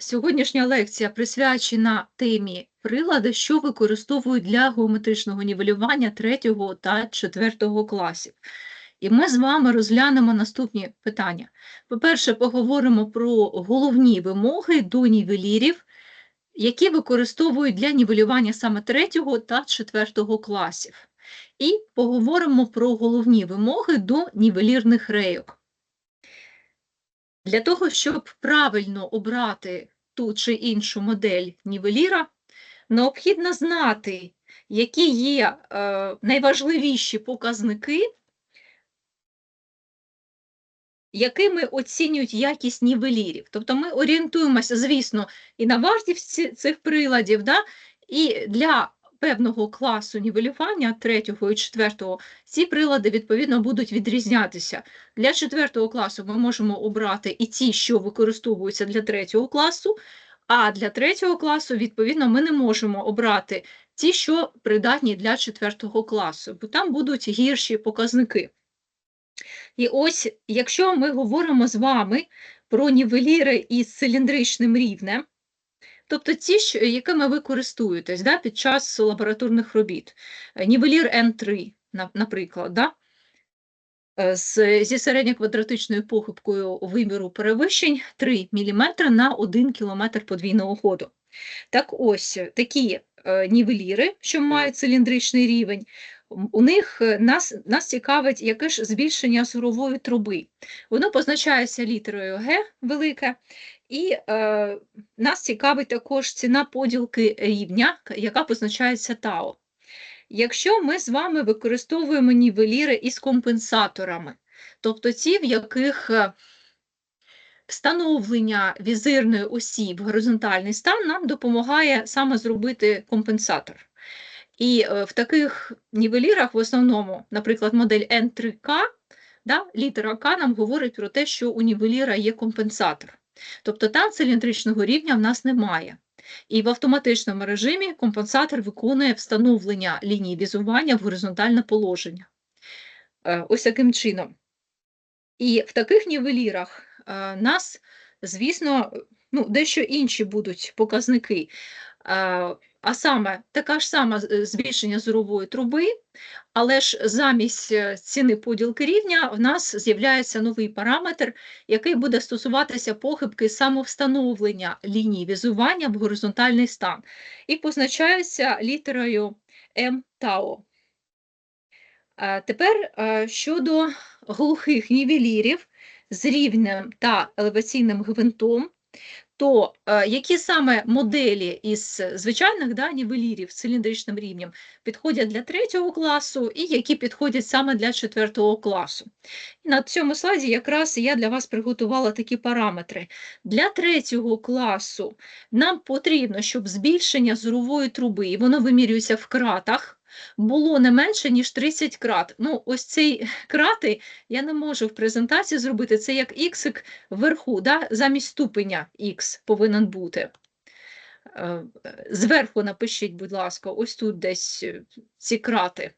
Сьогоднішня лекція присвячена темі прилади, що використовують для геометричного нівелювання 3 та 4 класів. І ми з вами розглянемо наступні питання. По-перше, поговоримо про головні вимоги до нівелірів, які використовують для нівелювання саме 3 та 4 класів. І поговоримо про головні вимоги до нівелірних рейок. Для того, щоб правильно обрати ту чи іншу модель нівеліра, необхідно знати, які є е, найважливіші показники, якими оцінюють якість нівелірів. Тобто ми орієнтуємося, звісно, і на вартість цих приладів, да? і для певного класу нівелювання, третього і четвертого, ці прилади, відповідно, будуть відрізнятися. Для четвертого класу ми можемо обрати і ті, що використовуються для третього класу, а для третього класу, відповідно, ми не можемо обрати ті, що придатні для четвертого класу, бо там будуть гірші показники. І ось, якщо ми говоримо з вами про нівеліри із циліндричним рівнем, тобто ті, якими ви користуєтесь да, під час лабораторних робіт, Е, нівелір N3, наприклад, да, е, з, зі середньоквадратичною похибкою виміру перевищень 3 мм на 1 км подвійного ходу. Так ось, такі е, нівеліри, що мають циліндричний рівень, у них е, нас, нас цікавить, яке ж збільшення сурової труби. Воно позначається літерою Г велике, і е, нас цікавить також ціна поділки рівня, яка позначається ТАО. Якщо ми з вами використовуємо нівеліри із компенсаторами, тобто ті, в яких е, встановлення візирної осі в горизонтальний стан нам допомагає саме зробити компенсатор. І е, в таких нівелірах, в основному, наприклад, модель N3K, да, літера К нам говорить про те, що у нівеліра є компенсатор. Тобто там циліндричного рівня в нас немає. І в автоматичному режимі компенсатор виконує встановлення лінії візування в горизонтальне положення. Е, Ось таким чином. І в таких нівелірах е, нас, звісно, ну, дещо інші будуть показники. Е, А саме така ж сама збільшення зорової труби, але ж замість е, ціни поділки рівня в нас з'являється новий параметр, який буде стосуватися похибки самовстановлення лінії візування в горизонтальний стан і позначається літерою М Тау. Е, Тепер е, щодо глухих нівелірів з рівнем та елеваційним гвинтом, то е, які саме моделі із звичайних да, нівелірів з циліндричним рівнем підходять для третього класу і які підходять саме для четвертого класу. І на цьому слайді якраз я для вас приготувала такі параметри. Для третього класу нам потрібно, щоб збільшення зорової труби, воно вимірюється в кратах, було не менше, ніж 30 крат. Ну, ось цей крати я не можу в презентації зробити, це як іксик вверху, да? замість ступеня х повинен бути. Е, Зверху напишіть, будь ласка, ось тут десь е, ці крати.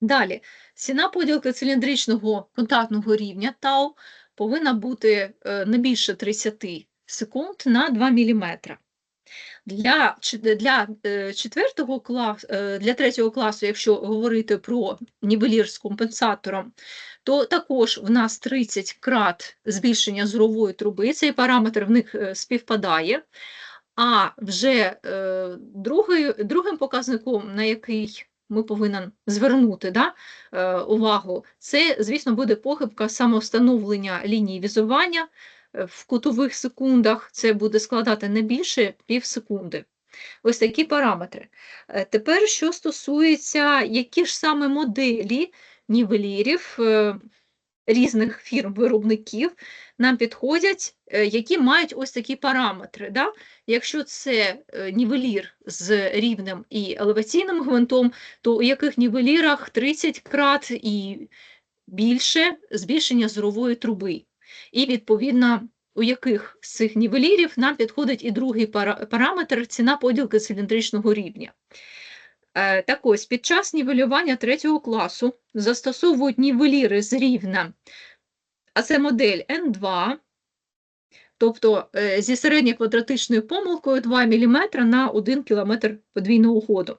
Далі, ціна поділки циліндричного контактного рівня тау повинна бути е, не більше 30 секунд на 2 мм. Для, для е, четвертого класу, для третього класу, якщо говорити про нівелір з компенсатором, то також в нас 30 крат збільшення зорової труби, цей параметр в них е, співпадає. А вже е, другий, другим показником, на який ми повинен звернути да, е, увагу, це, звісно, буде похибка самовстановлення лінії візування е, в кутових секундах. Це буде складати не більше пів секунди. Ось такі параметри. Е, Тепер, що стосується, які ж саме моделі нівелірів е, різних фірм-виробників нам підходять, е, які мають ось такі параметри. Да? Якщо це е, нівелір з рівнем і елеваційним гвинтом, то у яких нівелірах 30 крат і більше збільшення зорової труби. І, відповідно, у яких з цих нівелірів нам підходить і другий параметр ціна поділки циліндричного рівня. Е, Так ось, під час нівелювання третього класу застосовують нівеліри з рівня, а це модель N2, тобто е, зі середньоквадратичною помилкою 2 мм на 1 км подвійного ходу.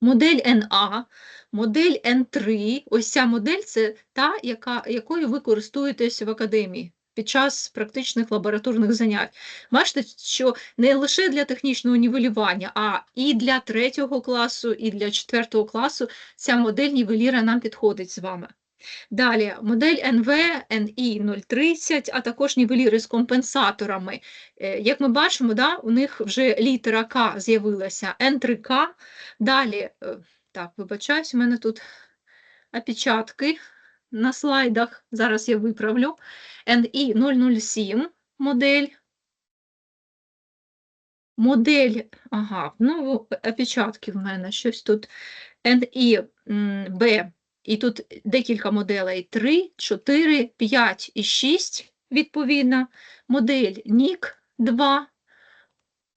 Модель NA, модель Н3, ось ця модель це та, яка, якою ви користуєтесь в академії під час практичних лабораторних занять. Бачите, що не лише для технічного нівелювання, а і для третього класу, і для четвертого класу ця модель нівеліра нам підходить з вами. Далі модель НВ, NI 030, а також нівеліри з компенсаторами. Е, Як ми бачимо, да, у них вже літера К з'явилася, N3К. Далі, е, так, вибачаюсь, у мене тут опечатки на слайдах. Зараз я виправлю. NI 007 модель. Модель, ага, ну, опечатки в мене, щось тут. NI м, B і тут декілька моделей: 3, 4, 5 і 6, відповідно, модель NIC 2.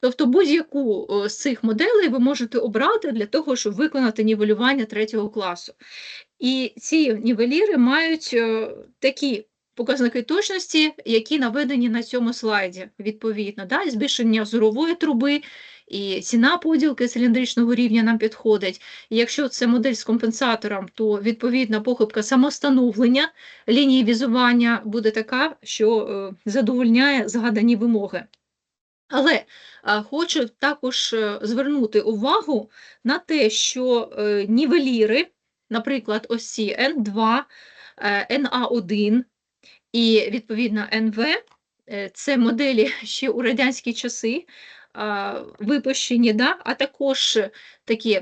Тобто будь-яку з цих моделей ви можете обрати для того, щоб виконати нівелювання третього класу. І ці нівеліри мають такі показники точності, які наведені на цьому слайді, відповідно. Да? Збільшення зорової труби, і ціна поділки циліндричного рівня нам підходить. І якщо це модель з компенсатором, то відповідна похибка самостановлення лінії візування буде така, що е, задовольняє згадані вимоги. Але хочу також е, звернути увагу на те, що е, нівеліри, наприклад, ось ці N2, е, NA1 і відповідно НВ, це моделі ще у радянські часи випущені, да? а також такі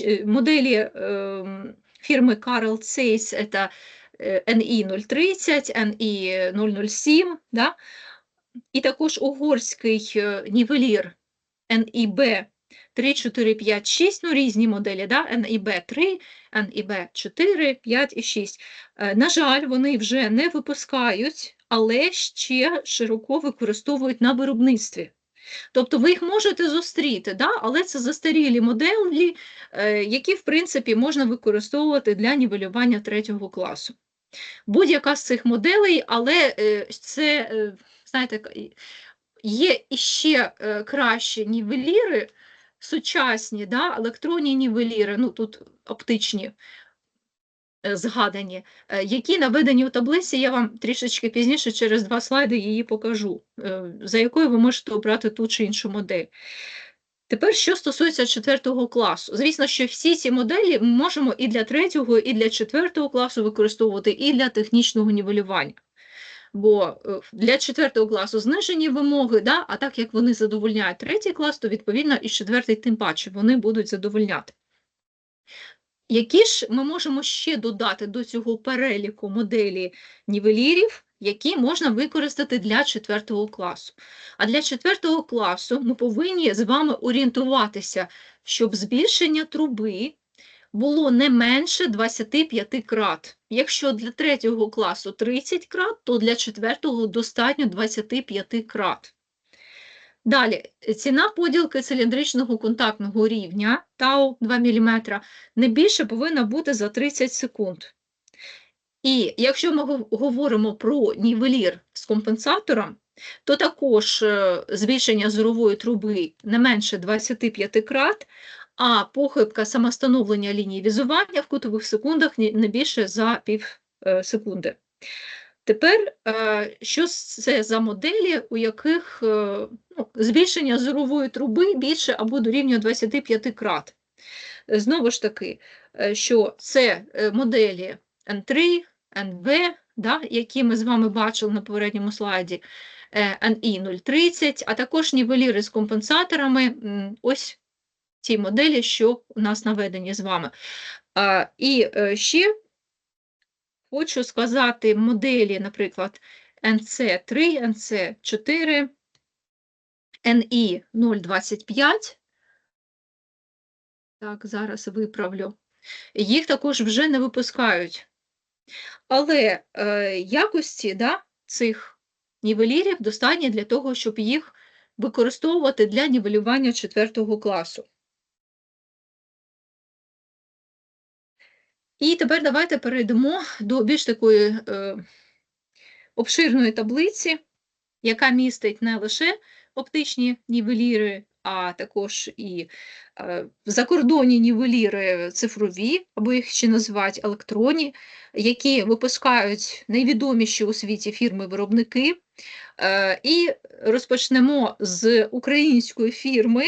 е, моделі е, фірми Carl Zeiss, це е, NI 030, NI 007, да? і також угорський е, нівелір NIB 3, 4, 5, 6, ну різні моделі, да? NIB 3, NIB 4, 5 і 6. Е, На жаль, вони вже не випускають, але ще широко використовують на виробництві. Тобто ви їх можете зустріти, да? але це застарілі моделі, е, які, в принципі, можна використовувати для нівелювання третього класу. Будь-яка з цих моделей, але е, це, е, знаєте, є іще е, кращі нівеліри, сучасні, да? електронні нівеліри, ну тут оптичні згадані, е, які наведені у таблиці, я вам трішечки пізніше через два слайди її покажу, е, за якою ви можете обрати ту чи іншу модель. Тепер, що стосується четвертого класу, звісно, що всі ці моделі ми можемо і для третього, і для четвертого класу використовувати, і для технічного нівелювання. Бо е, для четвертого класу знижені вимоги, да? а так як вони задовольняють третій клас, то відповідно і четвертий тим паче вони будуть задовольняти. Які ж ми можемо ще додати до цього переліку моделі нівелірів, які можна використати для четвертого класу? А для четвертого класу ми повинні з вами орієнтуватися, щоб збільшення труби було не менше 25 крат. Якщо для третього класу 30 крат, то для четвертого достатньо 25 крат. Далі, ціна поділки циліндричного контактного рівня тау 2 мм не більше повинна бути за 30 секунд. І якщо ми говоримо про нівелір з компенсатором, то також е, збільшення зорової труби не менше 25 крат, а похибка самостановлення лінії візування в кутових секундах не більше за пів е, секунди. Тепер, е, що це за моделі, у яких е, ну, збільшення зорової труби більше або дорівнює 25 крат? Е, Знову ж таки, що це моделі N3, NV, да, які ми з вами бачили на попередньому слайді, NI 030, а також нівеліри з компенсаторами. Ось ті моделі, що у нас наведені з вами. І ще хочу сказати моделі, наприклад, NC3, NC4, NI 025. Так, зараз виправлю. Їх також вже не випускають. Але е, якості да, цих нівелірів достатньо для того, щоб їх використовувати для нівелювання четвертого класу. І тепер давайте перейдемо до більш такої е, обширної таблиці, яка містить не лише оптичні нівеліри, а також і е, закордонні нівеліри цифрові, або їх ще називають електронні, які випускають найвідоміші у світі фірми-виробники. Е, і розпочнемо з української фірми.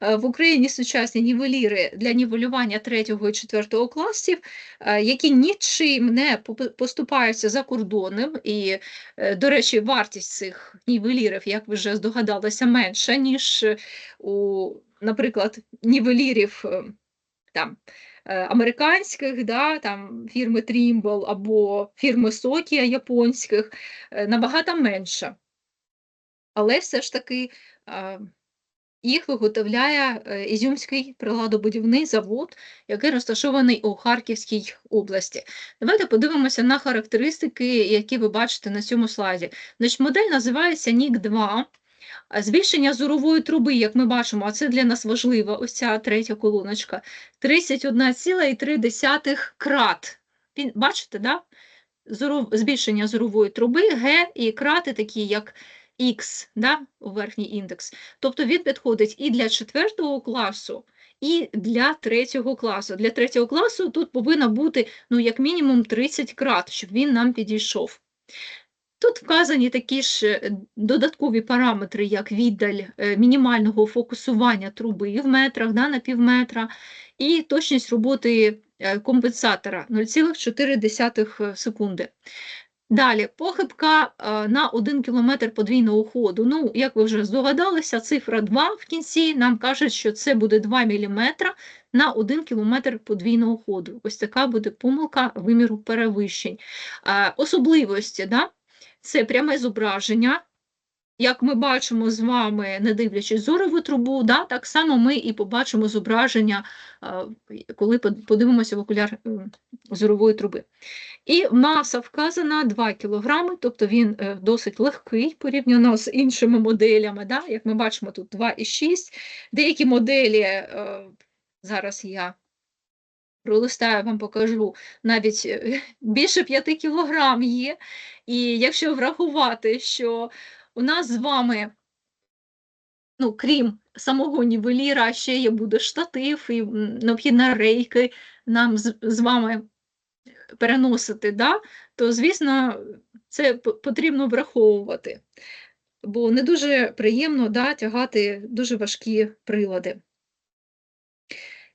Е, в Україні сучасні нівеліри для нівелювання 3 і 4 класів, е, які нічим не поступаються за кордоном. І, до речі, вартість цих нівелірів, як ви вже здогадалися, менша, ніж у, наприклад, нівелірів там. Американських, да, там фірми Trimble або фірми Сокія японських набагато менша але все ж таки їх виготовляє е, Ізюмський приладобудівний завод, який розташований у Харківській області. Давайте подивимося на характеристики, які ви бачите на цьому слайді. Значить, Модель називається нік 2 Збільшення зорової труби, як ми бачимо, а це для нас важливо, ось ця третя колоночка, 31,3 крат. Бачите, да? Збільшення зорової труби, Г і крати такі, як Х да, у верхній індекс. Тобто він підходить і для четвертого класу, і для третього класу. Для третього класу тут повинно бути ну, як мінімум 30 крат, щоб він нам підійшов. Тут вказані такі ж е, додаткові параметри, як віддаль е, мінімального фокусування труби в метрах да, на півметра, і точність роботи е, компенсатора 0,4 секунди. Далі, похибка е, на 1 км подвійного ходу. Ну, як ви вже здогадалися, цифра 2 в кінці нам кажуть, що це буде 2 мм на 1 км подвійного ходу. Ось така буде помилка виміру перевищень. Е, особливості да? це пряме зображення. Як ми бачимо з вами, не дивлячись зорову трубу, да, так само ми і побачимо зображення, е, коли подивимося в окуляр зорової труби. І маса вказана 2 кг, тобто він е, досить легкий порівняно з іншими моделями. Да? Як ми бачимо, тут 2,6. Деякі моделі, е, зараз я пролистаю, вам покажу, навіть е, більше 5 кг є. І якщо врахувати, що у нас з вами, ну, крім самого нівеліра, ще є буде штатив і необхідна рейки нам з, з вами переносити, да, то, звісно, це потрібно враховувати, бо не дуже приємно да, тягати дуже важкі прилади.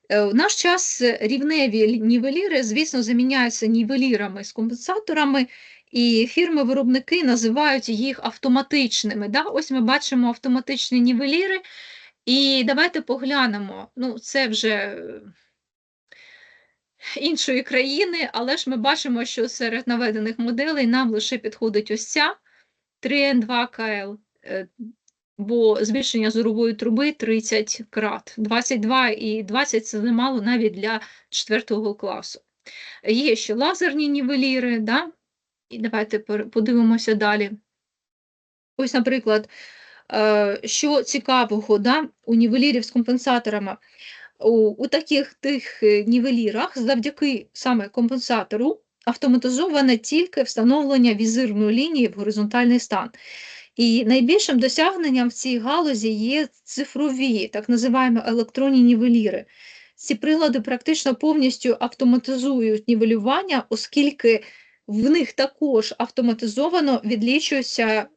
Е, наш час рівневі нівеліри, звісно, заміняються нівелірами з компенсаторами, і фірми-виробники називають їх автоматичними. Да? Ось ми бачимо автоматичні нівеліри, і давайте поглянемо. Ну, Це вже іншої країни, але ж ми бачимо, що серед наведених моделей нам лише підходить ось ця 3N2KL, е, бо збільшення зорової труби 30 крат, 22 і 20 це немало навіть для 4 класу. Є ще лазерні нівеліри, да? І давайте подивимося далі. Ось, наприклад, е, що цікавого да, у нівелірів з компенсаторами у, у таких тих е, нівелірах завдяки саме компенсатору автоматизоване тільки встановлення візирної лінії в горизонтальний стан. І найбільшим досягненням в цій галузі є цифрові, так називаємо електронні нівеліри. Ці прилади практично повністю автоматизують нівелювання, оскільки в них також автоматизовано відлічується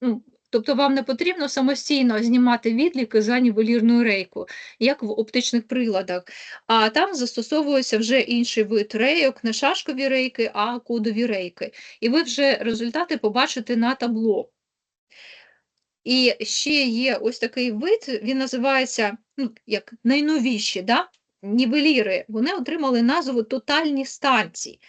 ну, Тобто вам не потрібно самостійно знімати відліки за нівелірну рейку, як в оптичних приладах, а там застосовується вже інший вид рейок, не шашкові рейки, а кодові рейки. І ви вже результати побачите на табло. І ще є ось такий вид, він називається ну, як найновіші да? нівеліри. Вони отримали назву тотальні станції.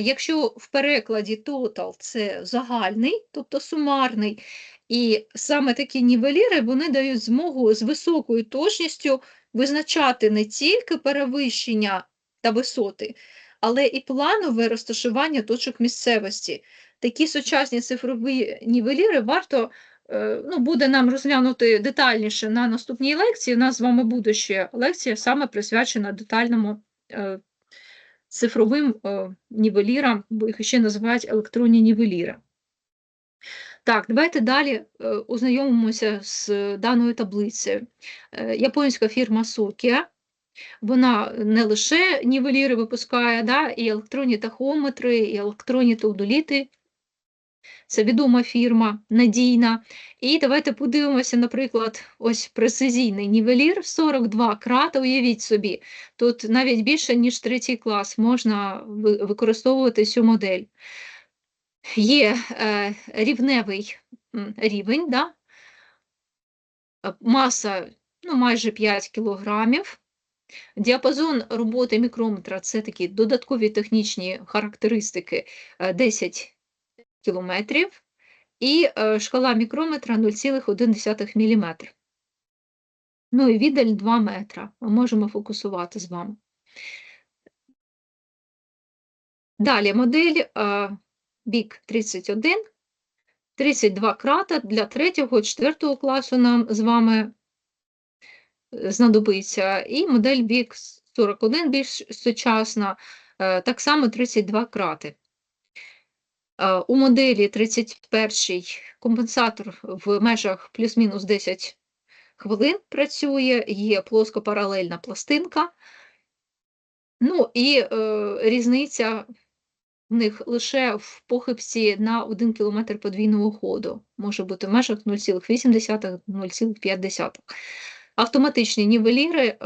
Якщо в перекладі total це загальний, тобто сумарний, і саме такі нівеліри вони дають змогу з високою точністю визначати не тільки перевищення та висоти, але і планове розташування точок місцевості. Такі сучасні цифрові нівеліри варто е, ну, буде нам розглянути детальніше на наступній лекції. У нас з вами буде ще лекція саме присвячена детальному е, цифровим е, нівелірам, бо їх ще називають електронні нівеліри. Так, давайте далі е, ознайомимося з даною таблицею. Е, Японська фірма Sokia, вона не лише нівеліри випускає, да, і електронні тахометри, і електронні теодоліти. Це відома фірма, надійна. І давайте подивимося, наприклад, ось прецизійний нівелір 42 крата. Уявіть собі, тут навіть більше, ніж третій клас, можна використовувати цю модель. Є е, рівневий рівень, да? е, маса ну, майже 5 кілограмів. Діапазон роботи мікрометра це такі додаткові технічні характеристики е, 10 кілометрів, і е, шкала мікрометра 0,1 мм. Ну і віддаль 2 метра. Ми можемо фокусувати з вами. Далі модель е, бік 31, 32 крата для 3-4 класу нам з вами е, знадобиться, і модель бік 41 більш сучасна, так само 32 крати. Е, У моделі 31 компенсатор в межах плюс-мінус 10 хвилин працює, є плоскопаралельна пластинка. Ну і е, різниця в них лише в похибці на 1 км подвійного ходу. Може бути в межах 0,8-0,5. Автоматичні нівеліри, е,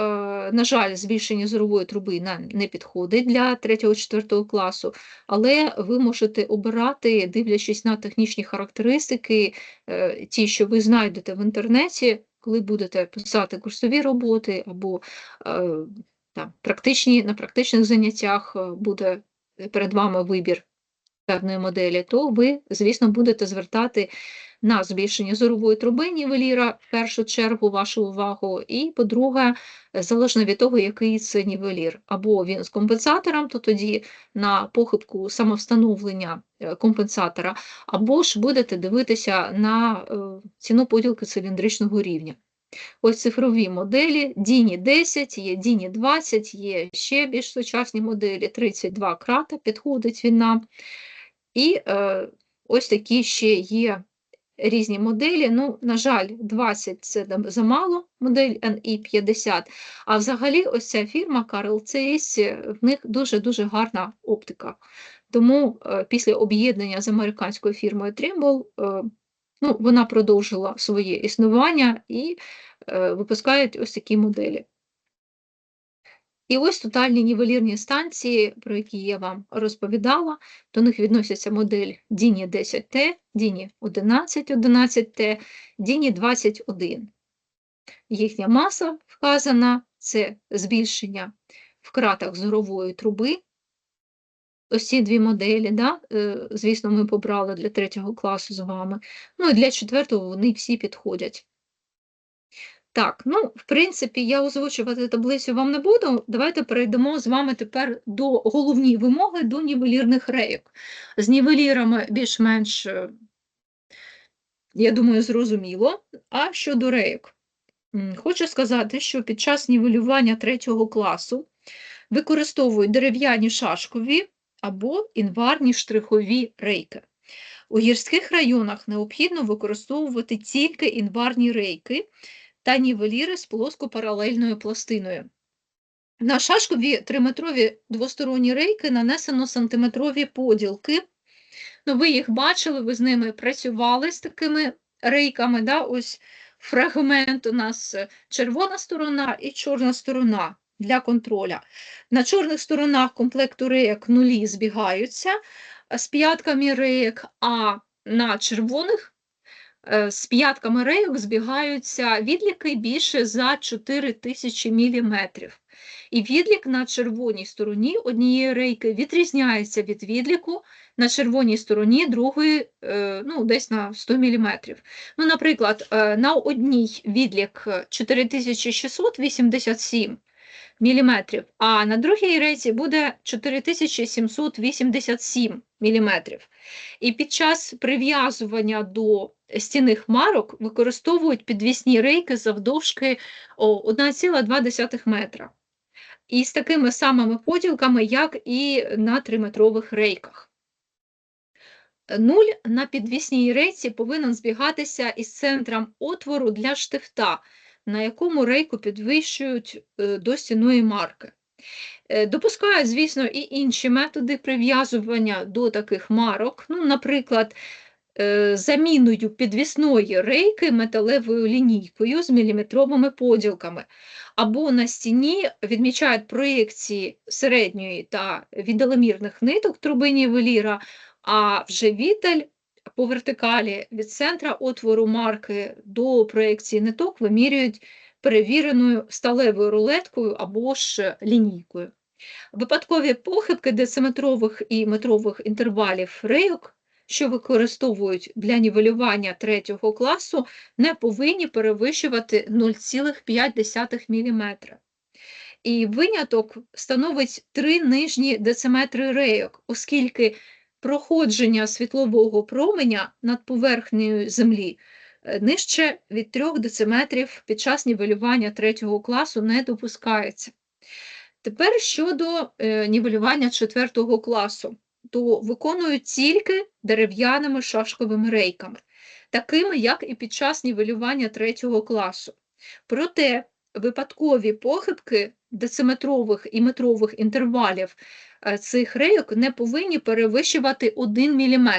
на жаль, збільшення зорової труби нам не підходить для 3-4 класу, але ви можете обирати, дивлячись на технічні характеристики, е, ті, що ви знайдете в інтернеті, коли будете писати курсові роботи або е, там, практичні, на практичних заняттях буде перед вами вибір моделі, то ви, звісно, будете звертати на збільшення зорової труби нівеліра в першу чергу вашу увагу, і, по-друге, залежно від того, який це нівелір. Або він з компенсатором, то тоді на похибку самовстановлення е, компенсатора, або ж будете дивитися на е, ціну поділки циліндричного рівня. Ось цифрові моделі, Діні 10, є Діні 20, є ще більш сучасні моделі, 32 крата, підходить він нам. І е, ось такі ще є різні моделі. Ну, на жаль, 20 це замало, модель NI 50. А взагалі, ось ця фірма Carl Zeiss, в них дуже-дуже гарна оптика. Тому е, після об'єднання з американською фірмою Trimble е, ну, вона продовжила своє існування і е, випускають ось такі моделі. І ось тотальні нівелірні станції, про які я вам розповідала, до них відносяться модель Діні 10T, Діні 11, 11T, Діні 21. Їхня маса вказана це збільшення в кратах зорової труби. Ось ці дві моделі, да? е, звісно, ми побрали для третього класу з вами. Ну і для четвертого вони всі підходять. Так, ну, в принципі, я озвучувати таблицю вам не буду. Давайте перейдемо з вами тепер до головні вимоги до нівелірних рейок. З нівелірами більш-менш, е, я думаю, зрозуміло. А щодо рейок, хочу сказати, що під час нівелювання третього класу використовують дерев'яні шашкові або інварні штрихові рейки. У гірських районах необхідно використовувати тільки інварні рейки та нівеліри з плоскопаралельною пластиною. На шашкові триметрові двосторонні рейки нанесено сантиметрові поділки. Ну, ви їх бачили, ви з ними працювали з такими рейками. Да? Ось фрагмент у нас е, червона сторона і чорна сторона для контроля. На чорних сторонах комплекту рейок нулі збігаються з п'ятками рейок, а на червоних з п'ятками рейок збігаються відліки більше за 4000 мм. І відлік на червоній стороні однієї рейки відрізняється від відліку на червоній стороні другої, е, ну, десь на 100 мм. Ну, наприклад, е, на одній відлік е, 4687 мм, а на другій рейці буде 4787 мм. І під час прив'язування до стінних марок використовують підвісні рейки завдовжки 1,2 метра. І з такими самими поділками, як і на 3-метрових рейках. Нуль на підвісній рейці повинен збігатися із центром отвору для штифта, на якому рейку підвищують е, до стіної марки. Е, Допускають, звісно, і інші методи прив'язування до таких марок. Ну, наприклад, заміною підвісної рейки металевою лінійкою з міліметровими поділками, або на стіні відмічають проєкції середньої та віддаленомірних ниток труби нівеліра, а вже віддаль по вертикалі від центра отвору марки до проєкції ниток вимірюють перевіреною сталевою рулеткою або ж лінійкою. Випадкові похибки дециметрових і метрових інтервалів рейок, що використовують для нівелювання третього класу, не повинні перевищувати 0,5 мм. І виняток становить три нижні дециметри рейок, оскільки проходження світлового променя над поверхнею землі е, нижче від 3 дециметрів під час нівелювання третього класу не допускається. Тепер щодо е, нівелювання четвертого класу, то виконують тільки дерев'яними шашковими рейками, такими, як і під час нівелювання третього класу. Проте випадкові похибки дециметрових і метрових інтервалів е, цих рейок не повинні перевищувати 1 мм.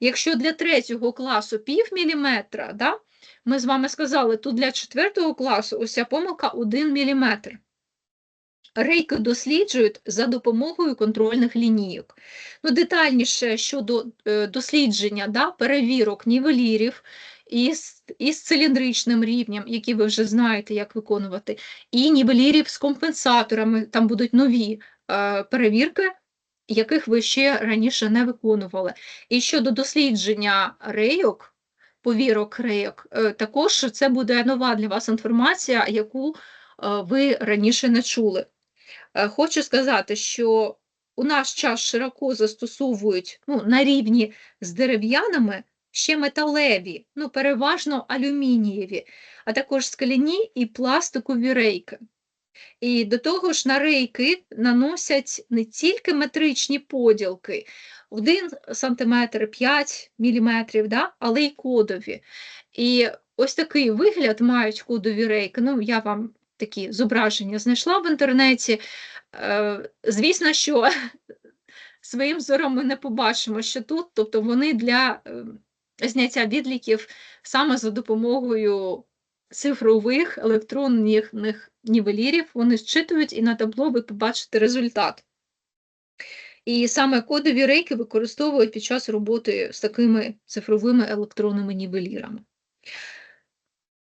Якщо для третього класу пів міліметра, да, ми з вами сказали, то для четвертого класу ось ця помилка 1 мм. Рейки досліджують за допомогою контрольних лінійок. Ну, детальніше щодо е, дослідження да, перевірок нівелірів із, із циліндричним рівнем, які ви вже знаєте, як виконувати, і нівелірів з компенсаторами, там будуть нові е, перевірки, яких ви ще раніше не виконували. І щодо дослідження рейок, повірок рейок, е, також це буде нова для вас інформація, яку е, ви раніше не чули. Е, Хочу сказати, що у наш час широко застосовують ну, на рівні з дерев'яними ще металеві, ну, переважно алюмінієві, а також скляні і пластикові рейки. І до того ж на рейки наносять не тільки метричні поділки, 1 см, 5 мм, да, але й кодові. І ось такий вигляд мають кодові рейки. Ну, я вам такі зображення знайшла в інтернеті. Е, Звісно, що своїм зором ми не побачимо, що тут, тобто вони для е, зняття відліків саме за допомогою цифрових електронних нівелірів, вони зчитують і на табло ви побачите результат. І саме кодові рейки використовують під час роботи з такими цифровими електронними нівелірами.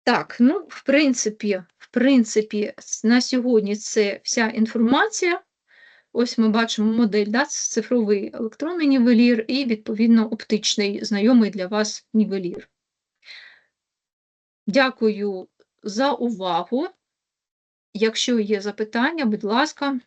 Так, ну, в принципі, принципі, на сьогодні це вся інформація. Ось ми бачимо модель, да, цифровий електронний нівелір і, відповідно, оптичний, знайомий для вас нівелір. Дякую за увагу. Якщо є запитання, будь ласка,